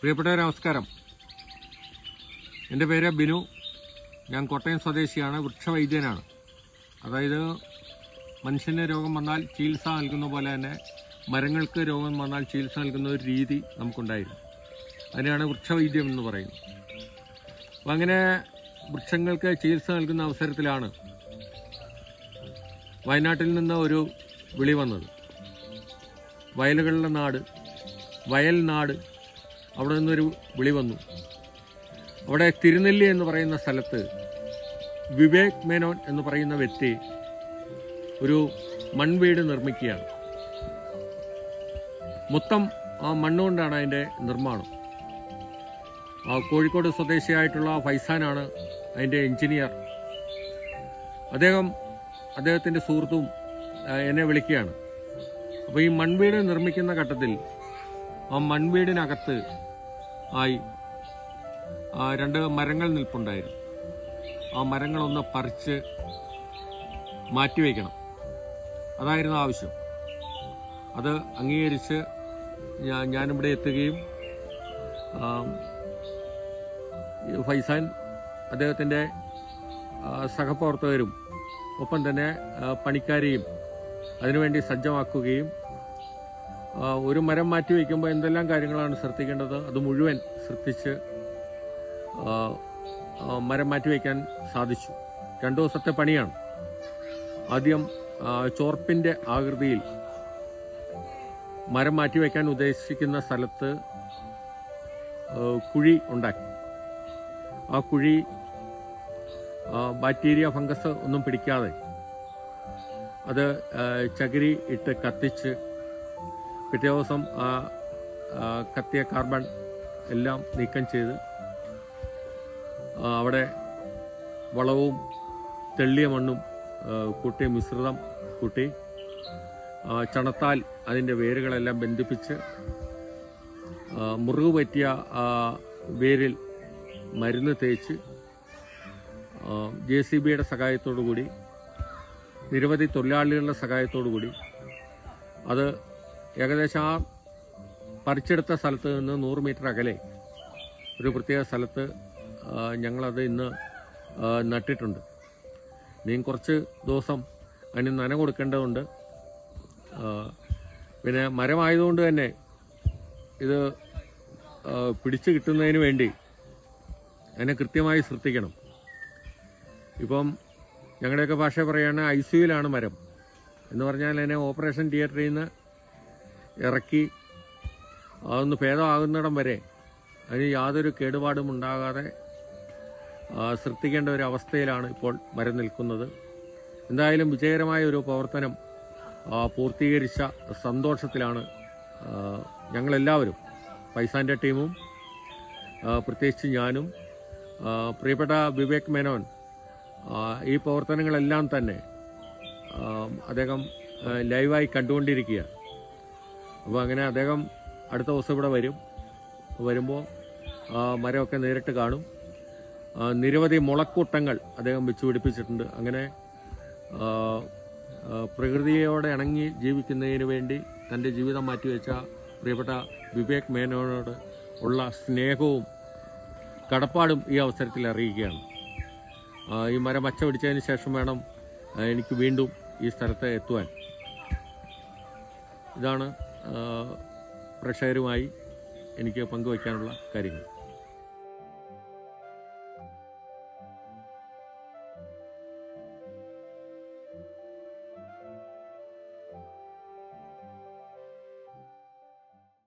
പ്രിയപ്പെട്ടവരെ നമസ്കാരം. എന്റെ പേര് ബിനു. ഞാൻ കോട്ടയം സ്വദേശിയാണ് വൃക്ഷവൈദ്യനാണ്. അതായത് മനുഷ്യന് രോഗം വന്നാൽ ചികിത്സ നൽകുന്ന പോലെ തന്നെ മരങ്ങൾക്ക് രോഗം വന്നാൽ ചികിത്സ നൽകുന്ന ഒരു രീതി നമുക്കുണ്ടായിരുന്നു. അതിനെയാണ് വൃക്ഷവൈദ്യം എന്ന് പറയുന്നത്. അപ്പം അങ്ങനെ വൃക്ഷങ്ങൾക്ക് ചികിത്സ നൽകുന്ന അവസരത്തിലാണ് വയനാട്ടിൽ നിന്ന് ഒരു വിളി വന്നത്. വയലുകളുടെ നാട് വയൽ നാട് അവിടെ നിന്നൊരു വിളി വന്നു. അവിടെ തിരുനെല്ലി എന്ന് പറയുന്ന സ്ഥലത്ത് വിവേക് മേനോൻ എന്ന് പറയുന്ന വ്യക്തി ഒരു മൺവീട് നിർമ്മിക്കുകയാണ്. മൊത്തം ആ മണ്ണുകൊണ്ടാണ് അതിന്റെ നിർമ്മാണം. ആ കോഴിക്കോട് സ്വദേശിയായിട്ടുള്ള ഫൈസാനാണ് അതിന്റെ എഞ്ചിനീയർ അദ്ദേഹം അദ്ദേഹത്തിന്റെ സുഹൃത്തും എന്നെ വിളിക്കുകയാണ്. അപ്പോൾ ഈ മൺവീട് നിർമ്മിക്കുന്ന ഘട്ടത്തിൽ ആ മൺവീടിനകത്ത് ആയി. രണ്ട് മരങ്ങൾ നിൽപ്പുണ്ടായിരുന്നു. ആ മരങ്ങളൊന്ന് പറിച്ച് മാറ്റിവെക്കണം. അതായിരുന്നു ആവശ്യം. അത് അംഗീകരിച്ച് ഞാൻ ഞാനിവിടെ എത്തുകയും ഫൈസാൻ അദ്ദേഹത്തിന്റെ സഹപ്രവർത്തകരും ഒപ്പം തന്നെ പണിക്കാരെയും അതിനുവേണ്ടി സജ്ജമാക്കുകയും ഒരു മരം മാറ്റി വയ്ക്കുമ്പോൾ എന്തെല്ലാം കാര്യങ്ങളാണ് ശ്രദ്ധിക്കേണ്ടത്? അത് മുഴുവൻ ശ്രദ്ധിച്ച് മരം മാറ്റി വയ്ക്കാൻ സാധിച്ചു. രണ്ടു ദിവസത്തെ പണിയാണ്. ആദ്യം ചോർപ്പിന്റെ ആകൃതിയിൽ മരം മാറ്റി വയ്ക്കാൻ ഉദ്ദേശിക്കുന്ന സ്ഥലത്ത് കുഴി ഉണ്ടാക്കി. ആ കുഴി ബാക്ടീരിയ ഫംഗസ് ഒന്നും പിടിക്കാതെ അത് ചകിരി ഇട്ട് കത്തിച്ച് പിറ്റേ ദിവസം ആ കത്തിയ കാർബൺ എല്ലാം നീക്കം ചെയ്ത് അവിടെ വളവും തെള്ളിയ മണ്ണും കൂട്ടി മിശ്രിതം കൂട്ടി ചണത്താൽ അതിന്റെ വേരുകളെല്ലാം ബന്ധിപ്പിച്ച് മുറിവ് പറ്റിയ വേരിൽ മരുന്ന് തേച്ച് ജെ സി ബിയുടെ സഹായത്തോടു കൂടി നിരവധി തൊഴിലാളികളുടെ സഹായത്തോടു കൂടി അത് ഏകദേശം ആ പറിച്ചെടുത്ത സ്ഥലത്ത് നിന്ന് നൂറ് മീറ്റർ അകലെ ഒരു പ്രത്യേക സ്ഥലത്ത് ഞങ്ങളത് ഇന്ന് നട്ടിട്ടുണ്ട്. ഇനിയും കുറച്ച് ദിവസം അതിന് നന കൊടുക്കേണ്ടതുണ്ട്. പിന്നെ മരമായതുകൊണ്ട് തന്നെ ഇത് പിടിച്ചു കിട്ടുന്നതിന് വേണ്ടി അതിനെ കൃത്യമായി ശ്രദ്ധിക്കണം. ഇപ്പം ഞങ്ങളുടെയൊക്കെ ഭാഷ പറയുകയാണെങ്കിൽ ഐ സിയുലാണ് മരം. എന്ന് പറഞ്ഞാൽ അതിനെ ഓപ്പറേഷൻ തിയേറ്ററിൽ നിന്ന് ഇറക്കി. അതൊന്ന് ഭേദമാകുന്നിടം വരെ അതിന് യാതൊരു കേടുപാടും ഉണ്ടാകാതെ ശ്രദ്ധിക്കേണ്ട ഒരു അവസ്ഥയിലാണ് ഇപ്പോൾ മരം നിൽക്കുന്നത് എന്തായാലും വിജയകരമായ ഒരു പ്രവർത്തനം പൂർത്തീകരിച്ച സന്തോഷത്തിലാണ് ഞങ്ങളെല്ലാവരും പൈസാന്റെ ടീമും പ്രത്യേകിച്ച് ഞാനും പ്രിയപ്പെട്ട വിവേക് മേനോൻ ഈ പ്രവർത്തനങ്ങളെല്ലാം തന്നെ അദ്ദേഹം ലൈവായി കണ്ടുകൊണ്ടിരിക്കുക അപ്പോൾ അങ്ങനെ അദ്ദേഹം അടുത്ത ദിവസം ഇവിടെ വരും. വരുമ്പോൾ മരമൊക്കെ നേരിട്ട് കാണും. നിരവധി മുളക്കൂട്ടങ്ങൾ അദ്ദേഹം വെച്ച് പിടിപ്പിച്ചിട്ടുണ്ട്. അങ്ങനെ പ്രകൃതിയോടെ ഇണങ്ങി ജീവിക്കുന്നതിന് വേണ്ടി തന്റെ ജീവിതം മാറ്റിവെച്ച പ്രിയപ്പെട്ട വിവേക് മേനോനോട് ഉള്ള സ്നേഹവും കടപ്പാടും ഈ അവസരത്തിൽ അറിയിക്കുകയാണ്. ഈ മരം പച്ച പിടിച്ചതിന് ശേഷം വേണം എനിക്ക് വീണ്ടും ഈ സ്ഥലത്ത് എത്തുവാൻ. ഇതാണ് പ്രേക്ഷകരുമായി എനിക്ക് പങ്കുവയ്ക്കാനുള്ള കാര്യങ്ങൾ.